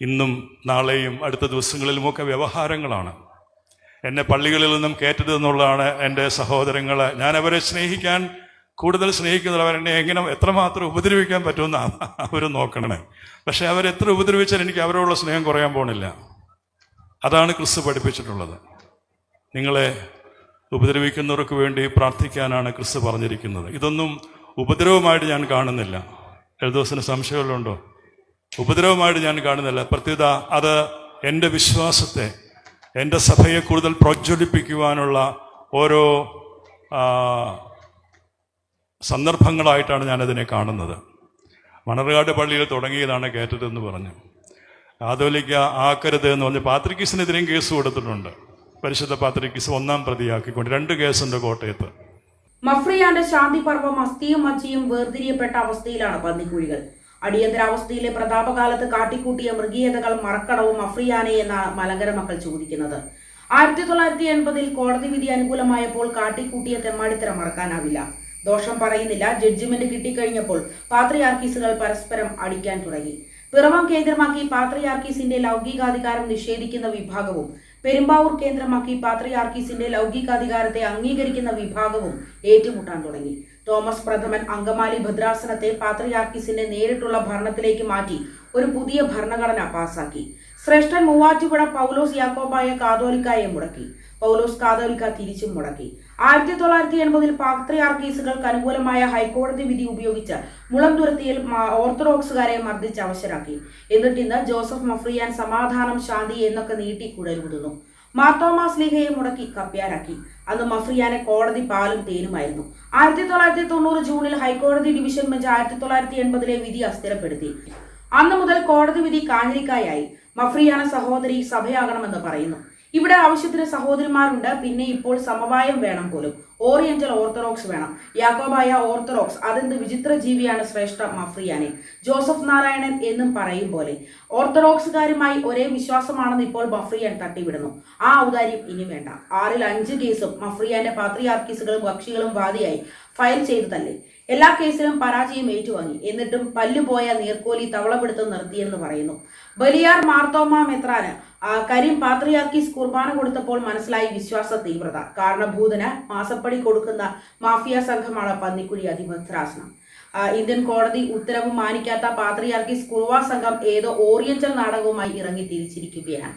ഇന്നും നാളെയും അടുത്ത ദിവസങ്ങളിലുമൊക്കെ വ്യവഹാരങ്ങളാണ്. എന്നെ പള്ളികളിൽ നിന്നും കയറ്റരുതെന്നുള്ളതാണ് എന്റെ സഹോദരങ്ങളെ. ഞാൻ അവരെ സ്നേഹിക്കാൻ കൂടുതൽ സ്നേഹിക്കുന്നവർ അവരെന്നെ എങ്ങനെ എത്രമാത്രം ഉപദ്രവിക്കാൻ പറ്റുമെന്ന് അവർ നോക്കണേ. പക്ഷെ അവരെത്ര ഉപദ്രവിച്ചാൽ എനിക്ക് അവരോടുള്ള സ്നേഹം കുറയാൻ പോണില്ല. അതാണ് ക്രിസ്തു പഠിപ്പിച്ചിട്ടുള്ളത്. നിങ്ങളെ ഉപദ്രവിക്കുന്നവർക്ക് വേണ്ടി പ്രാർത്ഥിക്കാനാണ് ക്രിസ്തു പറഞ്ഞിരിക്കുന്നത്. ഇതൊന്നും ഉപദ്രവമായിട്ട് ഞാൻ കാണുന്നില്ല. എഴുദോസിന് സംശയമുള്ളതുണ്ടോ? ഉപദ്രവമായിട്ട് ഞാൻ കാണുന്നില്ല പ്രത്യുത അത് എന്റെ വിശ്വാസത്തെ എന്റെ സഭയെ കൂടുതൽ പ്രജ്വലിപ്പിക്കുവാനുള്ള ഓരോ സന്ദർഭങ്ങളായിട്ടാണ് ഞാനതിനെ കാണുന്നത്. മണർകാട് പള്ളിയിൽ തുടങ്ങിയതാണ് കയറ്റതെന്ന് പറഞ്ഞു. കാതോലിക്ക ആക്കരുത് എന്ന് പറഞ്ഞ് പാത്രിക്കീസിനെതിരെയും കേസ് കൊടുത്തിട്ടുണ്ട്. പരിശുദ്ധ പാത്രിക്കീസ് ഒന്നാം പ്രതിയാക്കിക്കൊണ്ട് രണ്ട് കേസുണ്ട് കോട്ടയത്ത്. മഫ്രിയാന്റെ ശാന്തി പർവം അസ്ഥിയും മച്ചിയും വേർതിരിയപ്പെട്ട അവസ്ഥയിലാണ് പന്നിക്കുഴികൾ. അടിയന്തരാവസ്ഥയിലെ പ്രതാപകാലത്ത് കാട്ടിക്കൂട്ടിയ മൃഗീയതകൾ മറക്കടവും അഫ്രിയാനെ എന്നാണ് മലങ്കര മക്കൾ ചോദിക്കുന്നത്. ആയിരത്തി തൊള്ളായിരത്തി എൺപതിൽ കോടതി വിധി അനുകൂലമായപ്പോൾ കാട്ടിക്കൂട്ടിയ തെമ്മാടിത്തരം മറക്കാനാവില്ല. ദോഷം പറയുന്നില്ല. ജഡ്ജിമെന്റ് കിട്ടിക്കഴിഞ്ഞപ്പോൾ പാത്രിയാർക്കീസുകൾ പരസ്പരം അടിക്കാൻ തുടങ്ങി. പിറവം കേന്ദ്രമാക്കി പാത്രിയാർക്കീസിന്റെ ലൗകികാധികാരം നിഷേധിക്കുന്ന വിഭാഗവും പെരുമ്പാവൂർ കേന്ദ്രമാക്കി പാത്രിയാർക്കീസിന്റെ ലൗകികാധികാരത്തെ അംഗീകരിക്കുന്ന വിഭാഗവും ഏറ്റുമുട്ടാൻ തുടങ്ങി. തോമസ് പ്രഥമൻ അങ്കമാലി ഭദ്രാസനത്തെ പാത്രിയാർക്കീസിന്റെ നേരിട്ടുള്ള ഭരണത്തിലേക്ക് മാറ്റി ഒരു പുതിയ ഭരണഘടന പാസാക്കി. ശ്രേഷ്ഠൻ മൂവാറ്റുപുഴ പൗലോസ് യാക്കോബായ കാതോലിക്കായെ മുടക്കി. പൗലോസ് കാതോലിക്ക തിരിച്ചും മുടക്കി. ആയിരത്തി തൊള്ളായിരത്തി എൺപതിൽ പാത്രിയാർക്കീസുകൾക്ക് അനുകൂലമായ ഹൈക്കോടതി വിധി ഉപയോഗിച്ച് മുളം തുരത്തിയിൽ ഓർത്തഡോക്സുകാരെ മർദ്ദിച്ച് അവശരാക്കി. എന്നിട്ട് ഇന്ന് ജോസഫ് മഫ്രിയാൻ സമാധാനം ശാന്തി എന്നൊക്കെ നീട്ടി കുഴലുകുതുന്നു മാർത്തോമാസ് സ്ലീഹയെ മുടക്കി കപ്പ്യാരാക്കി അന്ന് മഫ്രിയാനെ കോടതി പാലും തേനുമായിരുന്നു. ആയിരത്തി തൊള്ളായിരത്തി തൊണ്ണൂറ് ജൂണിൽ ഹൈക്കോടതി ഡിവിഷൻ ബെഞ്ച് ആയിരത്തി തൊള്ളായിരത്തി എൺപതിലെ വിധി അസ്ഥിരപ്പെടുത്തി. അന്ന് മുതൽ കോടതി വിധി കാഞ്ഞിരിക്കായായി. മഫ്രിയാന സഹോദരി സഭയാകണമെന്ന് പറയുന്നു. ഇവിടെ ആവശ്യത്തിന് സഹോദരിമാരുണ്ട്. പിന്നെ ഇപ്പോൾ സമവായം വേണം പോലും. ഓറിയന്റൽ ഓർത്തഡോക്സ് വേണം. യാക്കോബായ ഓർത്തഡോക്സ് അതെന്ത് വിചിത്ര ജീവിയാണ് ശ്രേഷ്ഠ മഫ്രിയാനെ. ജോസഫ് നാരായണൻ എന്നും പറയും പോലെ. ഓർത്തഡോക്സുകാരുമായി ഒരേ വിശ്വാസമാണെന്ന് ഇപ്പോൾ മഫ്രിയാൻ തട്ടിവിടുന്നു. ആ ഔദാര്യം ഇനി വേണ്ട. ആറിൽ അഞ്ച് കേസും മഫ്രിയാന്റെ പാത്രിയാർക്കീസുകളും കക്ഷികളും വാദിയായി ഫയൽ ചെയ്തതല്ലേ എല്ലാ കേസിലും പരാജയം ഏറ്റുവാങ്ങി. എന്നിട്ടും പല്ലുപോയ നീർക്കോലി തവളപിടുത്തം നിർത്തിയെന്ന് പറയുന്നു. ബലിയാർ മാർത്തോമ മെത്രാന് കരിം പാത്രിയാർക്കീസ് കുർബാന കൊടുത്തപ്പോൾ മനസ്സിലായി വിശ്വാസ തീവ്രത. കാരണഭൂതന് മാസപ്പടി കൊടുക്കുന്ന മാഫിയ സംഘമാണ് പന്നിക്കുഴി അതിഭദ്രാസനം ഇന്ത്യൻ കോടതി ഉത്തരവ് മാനിക്കാത്ത പാത്രിയാർക്കീസ് കുർവാ സംഘം ഏതോ ഓറിയന്റൽ നാടകവുമായി ഇറങ്ങി തിരിച്ചിരിക്കുകയാണ്.